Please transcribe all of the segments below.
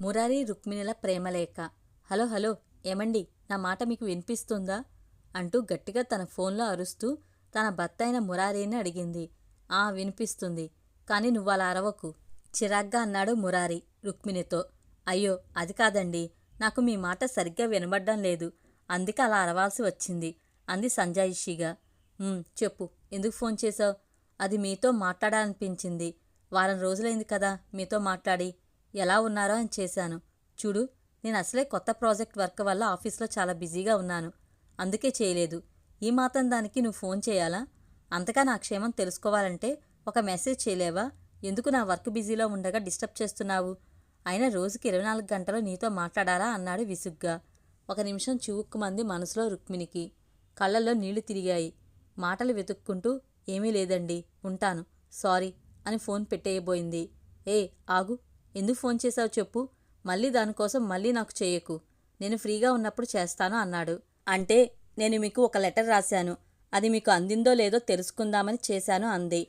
మురారి రుక్మిణిల ప్రేమలేఖ hello hello ఏమండి? నా మాట మీకు వినిపిస్తుందా? అంటూ గట్టిగా తన ఫోన్లో అరుస్తూ తన భర్త అయిన మురారిని అడిగింది. ఆ వినిపిస్తుంది. కానీ నువ్వు అలా అరవకు. చిరాగ్గా అన్నాడు మురారి రుక్మిణితో. అయ్యో అది కాదండి. నాకు మీ మాట సరిగ్గా వినబడ్డం లేదు. అందుకే అలా అరవాల్సి వచ్చింది అంది సంజాయిషిగా. చెప్పు. ఎందుకు ఫోన్ చేశావు? అది మీతో మాట్లాడాలనిపించింది. వారం రోజులైంది కదా మీతో మాట్లాడి. ఎలా ఉన్నారో అని చేశాను. చూడు నేను అసలే కొత్త ప్రాజెక్ట్ వర్క్ వల్ల ఆఫీస్లో చాలా బిజీగా ఉన్నాను. అందుకే చేయలేదు. ఈ మాత్రం దానికి నువ్వు ఫోన్ చేయాలా? అంతగా నా క్షేమం తెలుసుకోవాలంటే ఒక మెసేజ్ చేయలేవా? ఎందుకు నా వర్క్ బిజీలో ఉండగా డిస్టర్బ్ చేస్తున్నావు? అయినా రోజుకి ఇరవై నాలుగు గంటలు నీతో మాట్లాడాలా? అన్నాడు విసుగ్గా. ఒక నిమిషం చివుక్కుమంది మనసులో రుక్మిణికి. కళ్ళల్లో నీళ్ళు తిరిగాయి. మాటలు వెతుక్కుంటూ ఏమీ లేదండి ఉంటాను. సారీ అని ఫోన్ పెట్టేయబోయింది. ఏ ఆగు. ఎందుకు ఫోన్ చేశావు చెప్పు. మళ్ళీ దానికోసం మళ్ళీ నాకు చేయకు. నేను ఫ్రీగా ఉన్నప్పుడు చేస్తాను అన్నాడు. అంటే నేను మీకు ఒక లెటర్ రాశాను. అది మీకు అందిందో లేదో తెలుసుకుందామని చేశాను అంది.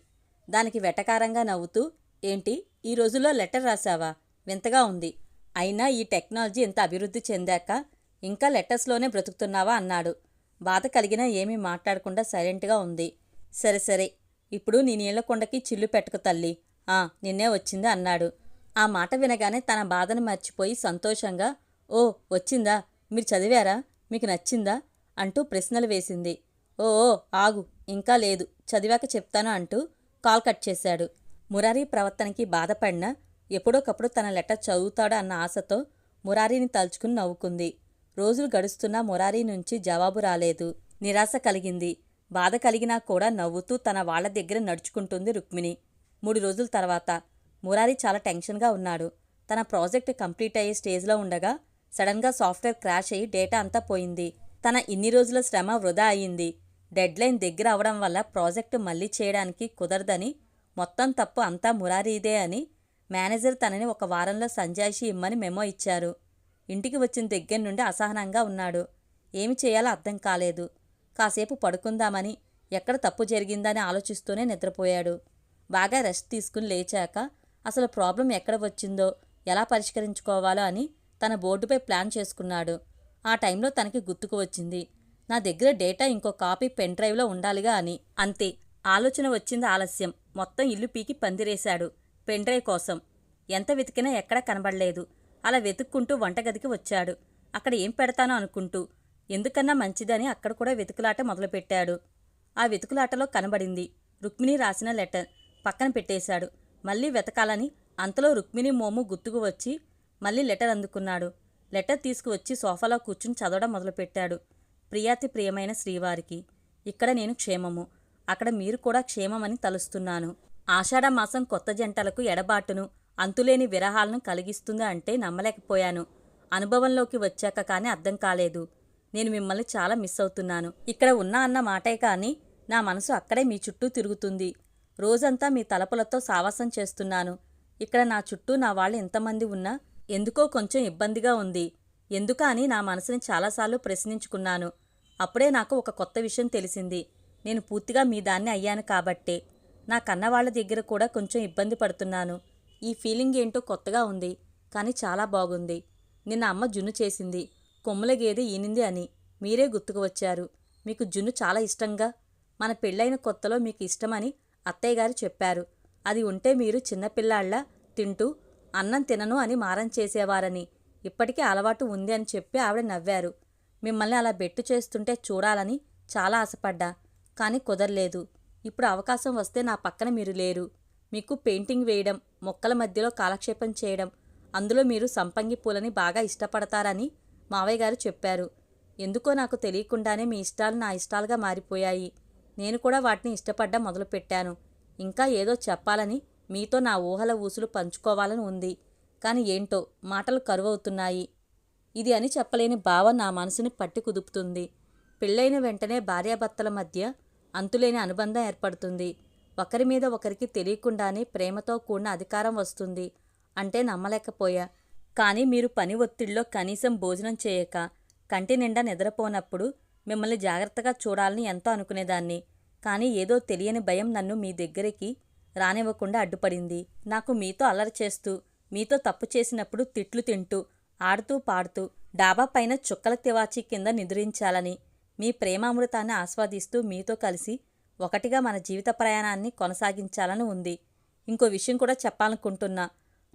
దానికి వెటకారంగా నవ్వుతూ ఏంటి ఈ రోజుల్లో లెటర్ రాశావా? వింతగా ఉంది. అయినా ఈ టెక్నాలజీ ఇంత అభివృద్ధి చెందాక ఇంకా లెటర్స్లోనే బ్రతుకుతున్నావా అన్నాడు. బాధ కలిగినా ఏమీ మాట్లాడకుండా సైలెంట్గా ఉంది. సరే సరే ఇప్పుడు నీ నీళ్ళకొండకి చిల్లు పెట్టుకు తల్లి. ఆ నిన్నే వచ్చింది అన్నాడు. ఆ మాట వినగానే తన బాధను మర్చిపోయి సంతోషంగా ఓ వచ్చిందా? మీరు చదివారా? మీకు నచ్చిందా? అంటూ ప్రశ్నలు వేసింది. ఓ ఓ ఆగు ఇంకా లేదు చదివాక చెప్తాను అంటూ కాల్ కట్ చేశాడు. మురారీ ప్రవర్తనకి బాధపడినా ఎప్పుడోకప్పుడు తన లెటర్ చదువుతాడు అన్న ఆశతో మురారీని తలుచుకుని నవ్వుకుంది. రోజులు గడుస్తున్నా మురారీ నుంచి జవాబు రాలేదు. నిరాశ కలిగింది. బాధ కలిగినా కూడా నవ్వుతూ తన వాళ్ళ దగ్గర నడుచుకుంటుంది రుక్మిణి. మూడు రోజుల తర్వాత మురారి చాలా టెన్షన్గా ఉన్నాడు. తన ప్రాజెక్ట్ కంప్లీట్ అయ్యే స్టేజ్లో ఉండగా సడన్గా సాఫ్ట్వేర్ క్రాష్ అయ్యి డేటా అంతా పోయింది. తన ఇన్ని రోజుల శ్రమ వృధా అయ్యింది డెడ్లైన్ దగ్గర అవడం వల్ల ప్రాజెక్టు మళ్ళీ చేయడానికి కుదరదని మొత్తం తప్పు అంతా మురారీదే అని మేనేజర్ తనని ఒక వారంలో సంజాయిషి ఇమ్మని మెమో ఇచ్చారు. ఇంటికి వచ్చిన దగ్గర నుండి అసహనంగా ఉన్నాడు. ఏమి చేయాలో అర్థం కాలేదు. కాసేపు పడుకుందామని ఎక్కడ తప్పు జరిగిందని ఆలోచిస్తూనే నిద్రపోయాడు. బాగా రెస్ట్ తీసుకుని లేచాక అసలు ప్రాబ్లం ఎక్కడ వచ్చిందో ఎలా పరిష్కరించుకోవాలో అని తన బోర్డుపై ప్లాన్ చేసుకున్నాడు. ఆ టైంలో తనకి గుర్తుకు వచ్చింది. నా దగ్గర డేటా ఇంకో కాపీ పెన్ డ్రైవ్లో ఉండాలిగా అని. అంతే ఆలోచన వచ్చింది ఆలస్యం. మొత్తం ఇల్లు పీకి పందిరేశాడు పెన్ డ్రైవ్ కోసం. ఎంత వెతికినా ఎక్కడా కనబడలేదు. అలా వెతుక్కుంటూ వంటగదికి వచ్చాడు. అక్కడ ఏం పెడతానో అనుకుంటూ. ఎందుకన్నా మంచిదని అక్కడ కూడా వెతుకులాట మొదలుపెట్టాడు. ఆ వెతుకులాటలో కనబడింది రుక్మిణి రాసిన లెటర్. పక్కన పెట్టేశాడు. మళ్ళీ వెతకాలని అంతలో రుక్మిణి మోము గుర్తుకు వచ్చి మళ్ళీ లెటర్ అందుకున్నాడు. లెటర్ తీసుకువచ్చి సోఫాలో కూర్చుని చదవడం మొదలుపెట్టాడు ప్రియాతి ప్రియమైన శ్రీవారికి. ఇక్కడ నేను క్షేమము. అక్కడ మీరు కూడా క్షేమమని తలుస్తున్నాను. ఆషాఢ మాసం కొత్త జంటలకు ఎడబాటును అంతులేని విరహాలను కలిగిస్తుంది అంటే నమ్మలేకపోయాను. అనుభవంలోకి వచ్చాక కానీ అర్థం కాలేదు. నేను మిమ్మల్ని చాలా మిస్ అవుతున్నాను. ఇక్కడ ఉన్నా అన్న మాటే కానీ నా మనసు అక్కడే మీ చుట్టూ తిరుగుతుంది. రోజంతా మీ తలపులతో సావాసం చేస్తున్నాను. ఇక్కడ నా చుట్టూ నా వాళ్ళు ఎంతమంది ఉన్నా ఎందుకో కొంచెం ఇబ్బందిగా ఉంది. ఎందుకా అని నా మనసుని చాలాసార్లు ప్రశ్నించుకున్నాను. అప్పుడే నాకు ఒక కొత్త విషయం తెలిసింది. నేను పూర్తిగా మీ దాన్ని అయ్యాను కాబట్టే. నా కన్నవాళ్ళ దగ్గర కూడా కొంచెం ఇబ్బంది పడుతున్నాను. ఈ ఫీలింగ్ ఏంటో కొత్తగా ఉంది కానీ చాలా బాగుంది. నిన్న అమ్మ జున్ను చేసింది. కొమ్ముల గేదె ఈనింది అని. మీరే గుర్తుకు వచ్చారు. మీకు జున్ను చాలా ఇష్టంగా? మన పెళ్ళైన కొత్తలో మీకు ఇష్టమని అత్తయ్య గారు చెప్పారు. అది ఉంటే మీరు చిన్నపిల్లాళ్ళ తింటూ అన్నం తినను అని మారం చేసేవారని. ఇప్పటికీ అలవాటు ఉంది అని చెప్పి ఆవిడ నవ్వారు. మిమ్మల్ని అలా బెట్టు చేస్తుంటే చూడాలని చాలా ఆశపడ్డా. కానీ కుదరలేదు. ఇప్పుడు అవకాశం వస్తే నా పక్కన మీరు లేరు. మీకు పెయింటింగ్ వేయడం మొక్కల మధ్యలో కాలక్షేపం చేయడం అందులో మీరు సంపంగి పూలని బాగా ఇష్టపడతారని మావయ్య గారు చెప్పారు. ఎందుకో నాకు తెలియకుండానే మీ ఇష్టాలు నా ఇష్టాలుగా మారిపోయాయి. నేను కూడా వాటిని ఇష్టపడ్డం మొదలుపెట్టాను. ఇంకా ఏదో చెప్పాలని మీతో నా ఊహల ఊసులు పంచుకోవాలని ఉంది. కానీ ఏంటో మాటలు కరువవుతున్నాయి. ఇది అని చెప్పలేని భావం నా మనసుని పట్టి కుదుపుతుంది. పెళ్ళైన వెంటనే భార్యాభర్తల మధ్య అంతులేని అనుబంధం ఏర్పడుతుంది. ఒకరి మీద ఒకరికి తెలియకుండానే ప్రేమతో కూడిన అధికారం వస్తుంది. అంటే నమ్మలేకపోయా. కానీ మీరు పని ఒత్తిడిలో కనీసం భోజనం చేయక కంటి నిండా నిద్రపోనప్పుడు మిమ్మల్ని జాగ్రత్తగా చూడాలని ఎంతో అనుకునేదాన్ని. కానీ ఏదో తెలియని భయం నన్ను మీ దగ్గరికి రానివ్వకుండా అడ్డుపడింది. నాకు మీతో అల్లరి చేస్తూ మీతో తప్పు చేసినప్పుడు తిట్లు తింటూ ఆడుతూ పాడుతూ డాబా పైన చుక్కల తివాచీ కింద నిద్రించాలని మీ ప్రేమామృతాన్ని ఆస్వాదిస్తూ మీతో కలిసి ఒకటిగా మన జీవిత ప్రయాణాన్ని కొనసాగించాలని ఉంది. ఇంకో విషయం కూడా చెప్పాలనుకుంటున్నా.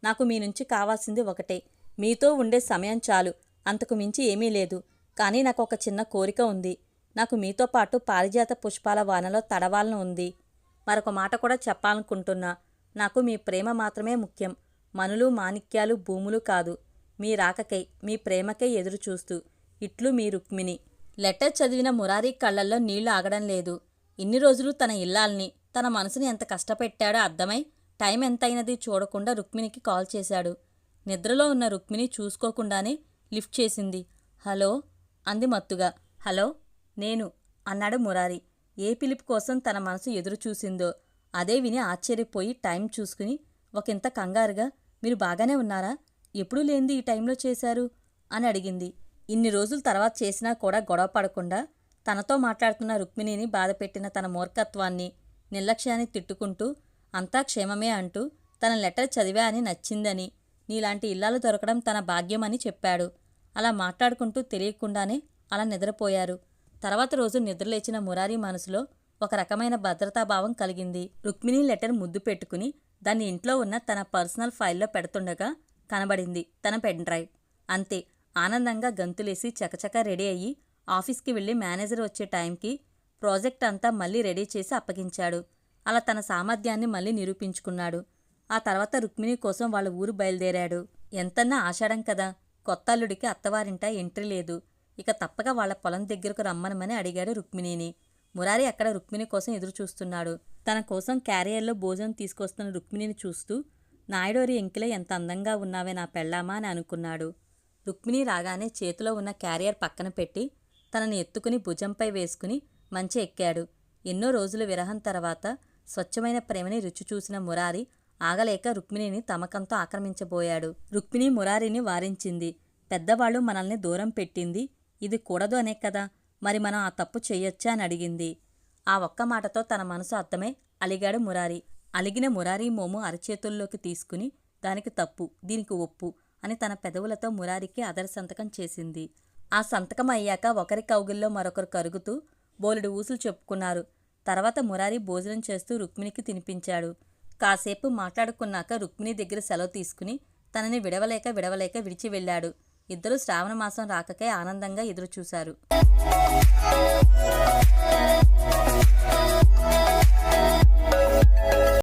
నాకు మీ నుంచి కావాల్సింది ఒకటే. మీతో ఉండే సమయం చాలు. అంతకు మించి ఏమీ లేదు. కానీ నాకు ఒక చిన్న కోరిక ఉంది. నాకు మీతో పాటు పారిజాత పుష్పాల వానలో తడవాలని ఉంది. మరొక మాట కూడా చెప్పాలనుకుంటున్నా. నాకు మీ ప్రేమ మాత్రమే ముఖ్యం. మనులు మాణిక్యాలు భూములు కాదు. మీ రాకకై మీ ప్రేమకై ఎదురు చూస్తూ ఇట్లు మీ రుక్మిణి. లెటర్ చదివిన మురారి కళ్ళల్లో నీళ్ళు ఆగడం లేదు. ఇన్ని రోజులు తన ఇల్లాల్ని తన మనసుని ఎంత కష్టపెట్టాడో అర్థమై టైం ఎంతైనది చూడకుండా రుక్మిణికి కాల్ చేశాడు. నిద్రలో ఉన్న రుక్మిణి చూసుకోకుండానే లిఫ్ట్ చేసింది. హలో? అంది మత్తుగా. హలో నేను అన్నాడు మురారి. ఏ పిలుపు కోసం తన మనసు ఎదురు చూసిందో అదే విని ఆశ్చర్యపోయి టైం చూసుకుని ఒకంత కంగారుగా మీరు బాగానే ఉన్నారా? ఎప్పుడూ లేనిది ఈ టైంలో చేశారు? అని అడిగింది. ఇన్ని రోజుల తర్వాత చేసినా కూడా గొడవ పడకుండా తనతో మాట్లాడుతున్న రుక్మిణిని బాధపెట్టిన తన మూర్ఖత్వాన్ని నిర్లక్ష్యాన్ని తిట్టుకుంటూ అంతా క్షేమమే అంటూ తన లెటర్ చదివా అని నచ్చిందని నీలాంటి ఇల్లాలు దొరకడం తన భాగ్యమని చెప్పాడు. అలా మాట్లాడుకుంటూ తెలియకుండానే అలా నిద్రపోయారు. తర్వాత రోజు నిద్రలేచిన మురారి మనసులో ఒక రకమైన భద్రతాభావం కలిగింది. రుక్మిణి లెటర్ ముద్దు పెట్టుకుని దాన్ని ఇంట్లో ఉన్న తన పర్సనల్ ఫైల్లో పెడుతుండగా కనబడింది తన పెన్ డ్రైవ్. అంతే ఆనందంగా గంతులేసి చకచక రెడీ అయ్యి ఆఫీస్కి వెళ్ళి మేనేజర్ వచ్చే టైంకి ప్రాజెక్ట్ అంతా మళ్ళీ రెడీ చేసి అప్పగించాడు. అలా తన సామర్థ్యాన్ని మళ్ళీ నిరూపించుకున్నాడు. ఆ తర్వాత రుక్మిణి కోసం వాళ్ళ ఊరు బయలుదేరాడు. ఎంతన్నా ఆషాఢం కదా. కొత్త అల్లుడికి అత్తవారింట ఎంట్రీ లేదు. ఇక తప్పక వాళ్ళ పొలం దగ్గరకు రమ్మనమని అడిగాడు రుక్మిణిని. మురారి అక్కడ రుక్మిణి కోసం ఎదురు చూస్తున్నాడు. తన కోసం క్యారియర్లో భోజనం తీసుకొస్తున్న రుక్మిణిని చూస్తూ నాయుడోరి ఎంకిలే ఎంత అందంగా ఉన్నావే నా పెళ్ళామా అని అనుకున్నాడు. రుక్మిణి రాగానే చేతిలో ఉన్న క్యారియర్ పక్కన పెట్టి తనని ఎత్తుకుని భుజంపై వేసుకుని మంచి ఎక్కాడు. ఎన్నో రోజుల విరహం తర్వాత స్వచ్ఛమైన ప్రేమని రుచి చూసిన మురారి ఆగలేక రుక్మిణిని తమకంతో ఆక్రమించబోయాడు. రుక్మిణి మురారిని వారించింది. పెద్దవాళ్ళు మనల్ని దూరం పెట్టింది. ఇది కూడదు అనే కదా. మరి మనం ఆ తప్పు చెయ్యొచ్చా అని అడిగింది. ఆ ఒక్క మాటతో తన మనసు అర్థమై అలిగాడు మురారి. అలిగిన మురారి మోము అరచేతుల్లోకి తీసుకుని దానికి తప్పు దీనికి ఒప్పు అని తన పెదవులతో మురారికి అదర సంతకం చేసింది. ఆ సంతకం అయ్యాక ఒకరి కౌగిల్లో మరొకరు కరుగుతూ బోలెడు ఊసులు చెప్పుకున్నారు. తర్వాత మురారి భోజనం చేస్తూ రుక్మిణికి తినిపించాడు. కాసేపు మాట్లాడుకున్నాక రుక్మిణి దగ్గర సెలవు తీసుకుని తనని విడవలేక విడవలేక విడిచి వెళ్ళాడు. ఇద్దరూ శ్రావణ మాసం రాకకై ఆనందంగా ఎదురుచూశారు.